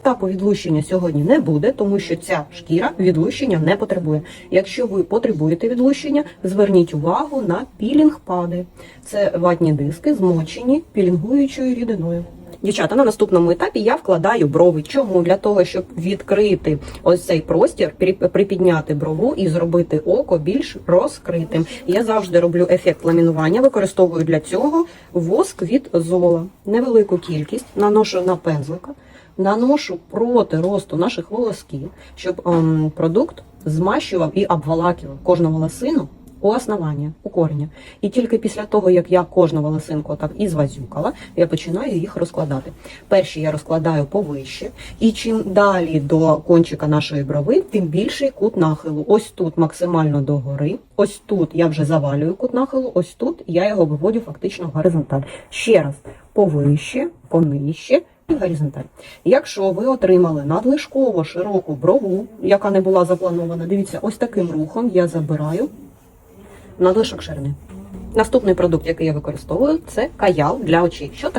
Етапу відлущення сьогодні не буде, тому що ця шкіра відлущення не потребує. Якщо ви потребуєте відлущення, зверніть увагу на пілінг-пади. Це ватні диски, змочені пілінгуючою рідиною. Дівчата, на наступному етапі я вкладаю брови. Чому? Для того, щоб відкрити ось цей простір, припідняти брову і зробити око більш розкритим. Я завжди роблю ефект ламінування, використовую для цього воск від зола. Невелику кількість наношу на пензлика, наношу проти росту наших волосків, щоб ем, продукт змащував і обволакував кожну волосину у основання, у корення. І тільки після того, як я кожну волосинку так і звазюкала, я починаю їх розкладати. Перші я розкладаю повище, і чим далі до кончика нашої брови, тим більший кут нахилу. Ось тут максимально догори, ось тут я вже завалюю кут нахилу, ось тут я його виводю фактично в горизонталь. Ще раз повище, понижче. Горизонталь. Якщо ви отримали надлишково широку брову, яка не була запланована, дивіться, ось таким рухом я забираю надлишок ширини. Наступний продукт, який я використовую, це каял для очей. Що таке?